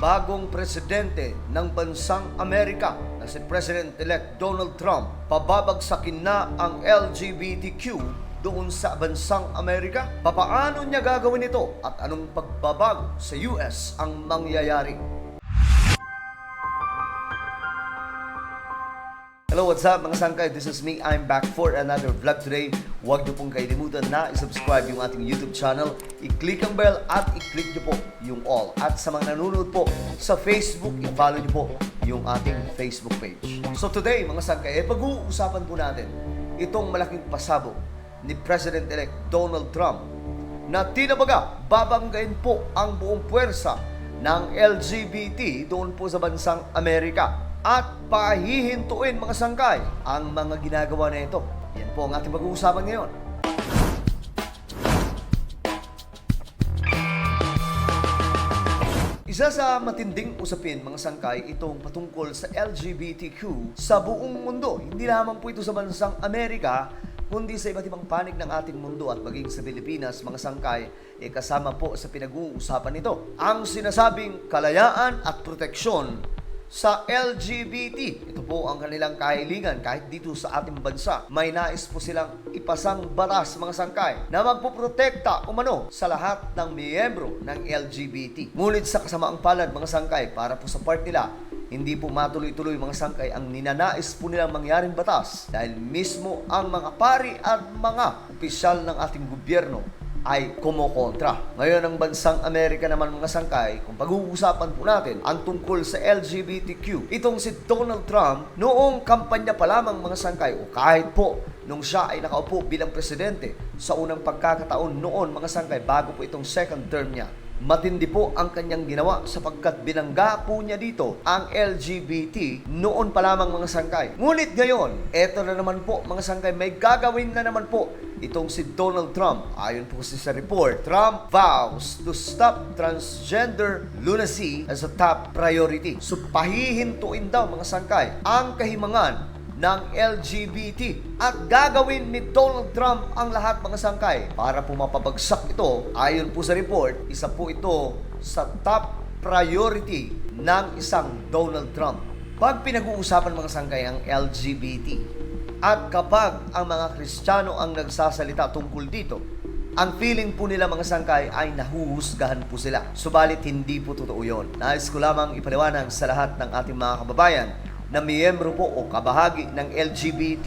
bagong presidente ng bansang Amerika na si President-elect Donald Trump, pababagsakin na ang LGBTQ doon sa bansang Amerika? Papaano niya gagawin ito at anong pagbabago sa US ang mangyayari? Hello, what's up mga sangkay? This is me. I'm back for another vlog today. Huwag niyo pong kalimutan na i-subscribe yung ating YouTube channel. I-click ang bell at i-click niyo po yung all. At sa mga nanonood po sa Facebook, i-follow niyo po yung ating Facebook page. So today, mga sangkay, eh, pag-uusapan po natin itong malaking pasabog ni President-elect Donald Trump na tinabaga babanggain po ang buong puwersa ng LGBT doon po sa bansang Amerika at pahihintuin mga sangkay ang mga ginagawa na ito. Yan po ang ating pag-uusapan ngayon. Isa sa matinding usapin mga sangkay itong patungkol sa LGBTQ sa buong mundo. Hindi lamang po ito sa bansang Amerika, kundi sa iba't ibang panig ng ating mundo at maging sa Pilipinas, mga sangkay, eh kasama po sa pinag-uusapan nito. Ang sinasabing kalayaan at proteksyon sa LGBT. Ito po ang kanilang kahilingan kahit dito sa ating bansa. May nais po silang ipasang batas mga sangkay na magpoprotekta umano sa lahat ng miyembro ng LGBT. Ngunit sa kasamaang palad mga sangkay para po sa part nila hindi po matuloy-tuloy mga sangkay ang ninanais po nilang mangyaring batas dahil mismo ang mga pari at mga opisyal ng ating gobyerno ay kumokontra. Ngayon ang bansang Amerika naman mga sangkay, kung pag-uusapan po natin ang tungkol sa LGBTQ, itong si Donald Trump, noong kampanya pa lamang mga sangkay, o kahit po nung siya ay nakaupo bilang presidente sa unang pagkakataon noon mga sangkay bago po itong second term niya, Matindi po ang kanyang ginawa sapagkat binangga po niya dito ang LGBT noon pa lamang mga sangkay. Ngunit ngayon, eto na naman po mga sangkay, may gagawin na naman po itong si Donald Trump. Ayon po kasi sa report, Trump vows to stop transgender lunacy as a top priority. So pahihintuin daw mga sangkay ang kahimangan ng LGBT at gagawin ni Donald Trump ang lahat mga sangkay para po mapabagsak ito. Ayon po sa report, isa po ito sa top priority ng isang Donald Trump. Pag pinag-uusapan mga sangkay ang LGBT at kapag ang mga Kristiyano ang nagsasalita tungkol dito, ang feeling po nila mga sangkay ay nahuhusgahan po sila. Subalit hindi po totoo yon. Nais ko lamang ipaliwanag sa lahat ng ating mga kababayan na miyembro po o kabahagi ng LGBT,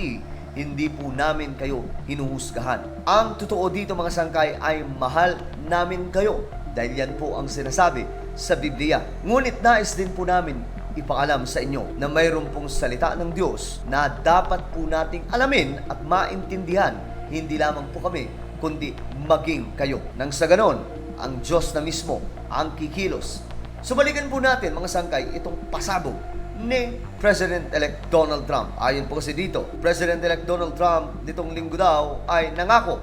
hindi po namin kayo hinuhusgahan. Ang totoo dito mga sangkay ay mahal namin kayo dahil yan po ang sinasabi sa Biblia. Ngunit nais din po namin ipaalam sa inyo na mayroon pong salita ng Diyos na dapat po nating alamin at maintindihan. Hindi lamang po kami, kundi maging kayo. Nang sa ganon, ang Diyos na mismo ang kikilos. So balikan po natin mga sangkay itong pasabog ni President-elect Donald Trump. Ayon po kasi dito, President-elect Donald Trump nitong linggo daw ay nangako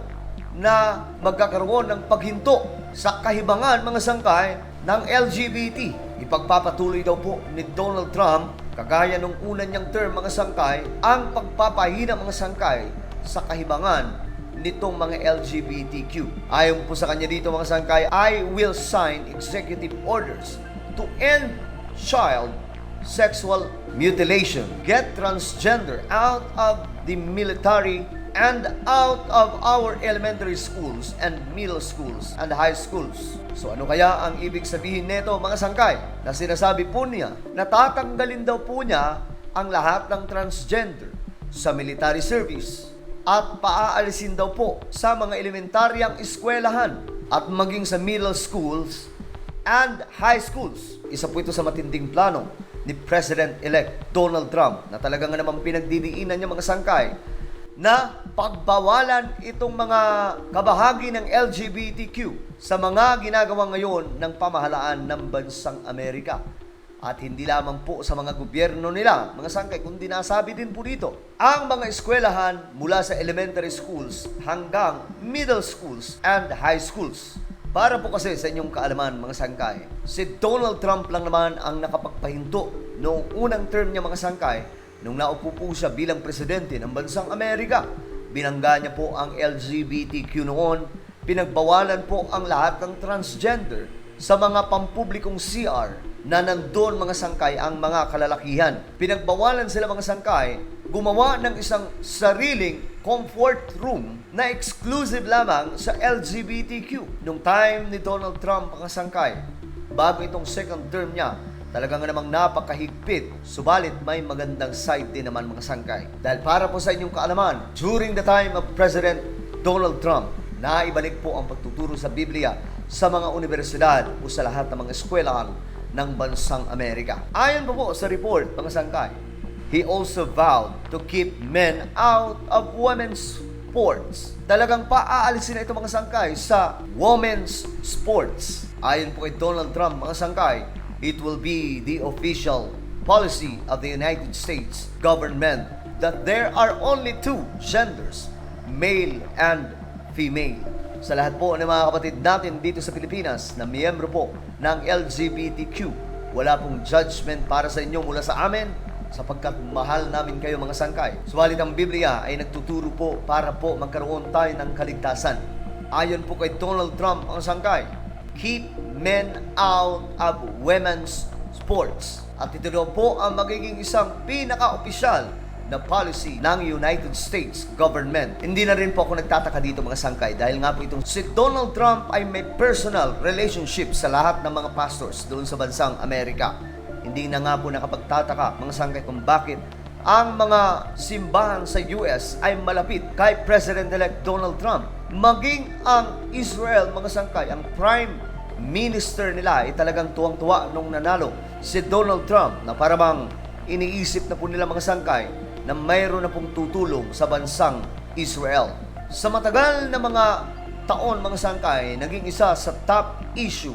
na magkakaroon ng paghinto sa kahibangan mga sangkay ng LGBT. Ipagpapatuloy daw po ni Donald Trump, kagaya nung una niyang term mga sangkay, ang pagpapahina mga sangkay sa kahibangan nitong mga LGBTQ. Ayon po sa kanya dito mga sangkay, I will sign executive orders to end child sexual mutilation, get transgender out of the military and out of our elementary schools and middle schools and high schools. So ano kaya ang ibig sabihin nito mga sangkay? Na sinasabi po niya na tatanggalin daw po niya ang lahat ng transgender sa military service at paaalisin daw po sa mga elementaryang eskwelahan at maging sa middle schools and high schools. Isa po ito sa matinding plano ni President-elect Donald Trump na talagang namang pinagdidiinan niya mga sangkay na pagbawalan itong mga kabahagi ng LGBTQ sa mga ginagawa ngayon ng pamahalaan ng bansang Amerika. At hindi lamang po sa mga gobyerno nila, mga sangkay, kundi nasabi din po dito, ang mga eskwelahan mula sa elementary schools hanggang middle schools and high schools. Para po kasi sa inyong kaalaman mga sangkay, si Donald Trump lang naman ang nakapagpahinto noong unang term niya mga sangkay nung naupo po siya bilang presidente ng bansang Amerika. Binangga niya po ang LGBTQ noon, pinagbawalan po ang lahat ng transgender sa mga pampublikong CR na nandun mga sangkay ang mga kalalakihan. Pinagbawalan sila mga sangkay gumawa ng isang sariling comfort room na exclusive lamang sa LGBTQ. Nung time ni Donald Trump mga sangkay, bago itong second term niya, talagang namang napakahigpit. Subalit may magandang side din naman mga sangkay. Dahil para po sa inyong kaalaman, during the time of President Donald Trump, naibalik po ang pagtuturo sa Biblia sa mga universidad o sa lahat ng mga eskwelahan ng bansang Amerika. Ayon po po sa report mga sangkay, he also vowed to keep men out of women's sports. Talagang paaalisin na itong mga sangkay sa women's sports. Ayon po kay Donald Trump, mga sangkay, it will be the official policy of the United States government that there are only two genders, male and female. Sa lahat po ng mga kapatid natin dito sa Pilipinas na miyembro po ng LGBTQ, wala pong judgment para sa inyo mula sa amin sapagkat mahal namin kayo mga sangkay. Subalit ang Biblia ay nagtuturo po para po magkaroon tayo ng kaligtasan. Ayon po kay Donald Trump ang sangkay, keep men out of women's sports. At ito daw po ang magiging isang pinaka-opisyal na policy ng United States government. Hindi na rin po ako nagtataka dito mga sangkay dahil nga po itong si Donald Trump ay may personal relationship sa lahat ng mga pastors doon sa bansang Amerika. Hindi na nga po nakapagtataka mga sangkay kung bakit ang mga simbahan sa US ay malapit kay President-elect Donald Trump. Maging ang Israel, mga sangkay, ang prime minister nila ay talagang tuwang-tuwa nung nanalo si Donald Trump na parang iniisip na po nila mga sangkay na mayroon na pong tutulong sa bansang Israel. Sa matagal na mga taon mga sangkay, naging isa sa top issue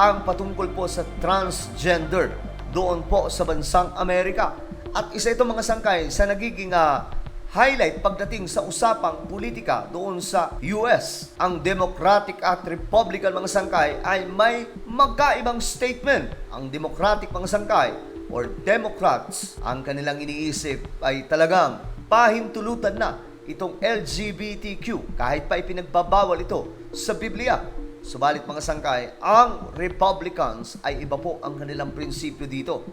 ang patungkol po sa transgender doon po sa bansang Amerika. At isa itong mga sangkay sa nagiging ah, highlight pagdating sa usapang politika doon sa US. Ang Democratic at Republican mga sangkay ay may magkaibang statement. Ang Democratic mga sangkay or Democrats, ang kanilang iniisip ay talagang pahintulutan na itong LGBTQ kahit pa ipinagbabawal ito sa Biblia. Subalit mga sangkay, ang Republicans ay iba po ang kanilang prinsipyo dito.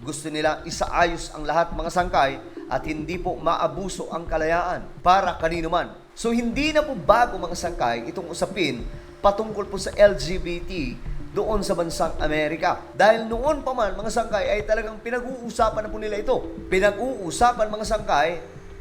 Gusto nila isaayos ang lahat mga sangkay at hindi po maabuso ang kalayaan para kanino man. So hindi na po bago mga sangkay itong usapin patungkol po sa LGBT doon sa bansang Amerika. Dahil noon pa man mga sangkay ay talagang pinag-uusapan na po nila ito. Pinag-uusapan mga sangkay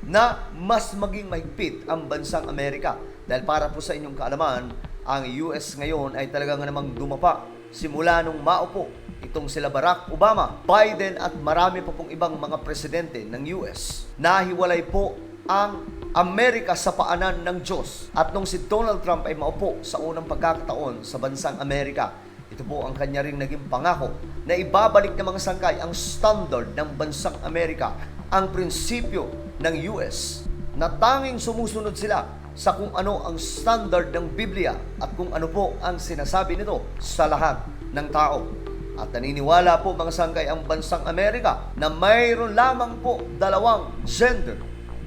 na mas maging mahigpit ang bansang Amerika. Dahil para po sa inyong kaalaman, ang US ngayon ay talagang namang dumapa simula nung maupo itong sila Barack Obama, Biden at marami pa pong ibang mga presidente ng US. Nahiwalay po ang Amerika sa paanan ng Diyos. At nung si Donald Trump ay maupo sa unang pagkakataon sa bansang Amerika, ito po ang kanya ring naging pangako na ibabalik ng mga sangkay ang standard ng bansang Amerika, ang prinsipyo ng US na tanging sumusunod sila sa kung ano ang standard ng Biblia at kung ano po ang sinasabi nito sa lahat ng tao. At naniniwala po mga sangkay ang bansang Amerika na mayroon lamang po dalawang gender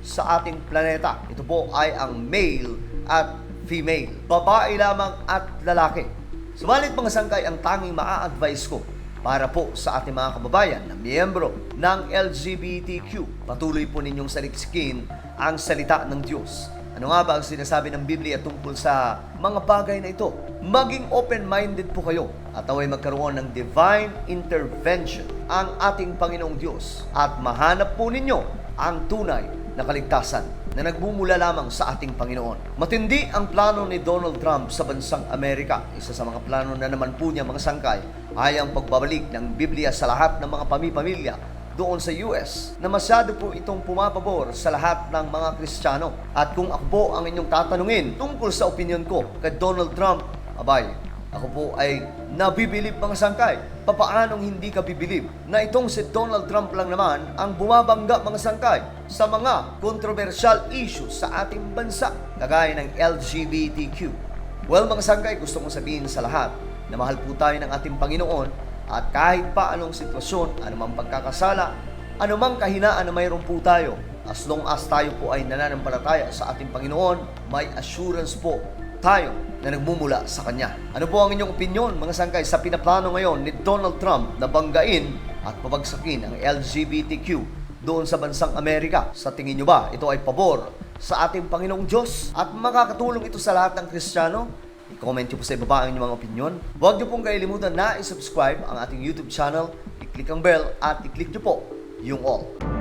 sa ating planeta. Ito po ay ang male at female. Babae lamang at lalaki. Subalit mga sangkay ang tanging maa-advise ko para po sa ating mga kababayan na miyembro ng LGBTQ. Patuloy po ninyong saliksikin ang salita ng Diyos. Ano nga ba ang sinasabi ng Biblia tungkol sa mga bagay na ito? Maging open-minded po kayo at away magkaroon ng divine intervention ang ating Panginoong Diyos at mahanap po ninyo ang tunay na kaligtasan na nagmumula lamang sa ating Panginoon. Matindi ang plano ni Donald Trump sa bansang Amerika. Isa sa mga plano na naman po niya mga sangkay ay ang pagbabalik ng Biblia sa lahat ng mga pamipamilya doon sa US na masyado po itong pumapabor sa lahat ng mga Kristiyano. At kung ako po ang inyong tatanungin tungkol sa opinion ko kay Donald Trump, abay, ako po ay nabibilib mga sangkay. Papaanong hindi ka bibilib na itong si Donald Trump lang naman ang bumabangga mga sangkay sa mga controversial issues sa ating bansa, kagaya ng LGBTQ. Well mga sangkay, gusto kong sabihin sa lahat na mahal po tayo ng ating Panginoon at kahit pa anong sitwasyon, anumang pagkakasala, anumang kahinaan na mayroon po tayo, as long as tayo po ay nananampalataya sa ating Panginoon, may assurance po tayo na nagmumula sa kanya. Ano po ang inyong opinion mga sangkay sa pinaplano ngayon ni Donald Trump na banggain at pabagsakin ang LGBTQ doon sa bansang Amerika? Sa tingin nyo ba ito ay pabor sa ating Panginoong Diyos at makakatulong ito sa lahat ng Kristiyano? I-comment nyo po sa ibaba ang inyong mga opinion. Huwag nyo pong kailimutan na i-subscribe ang ating YouTube channel, i-click ang bell at i-click nyo po yung all.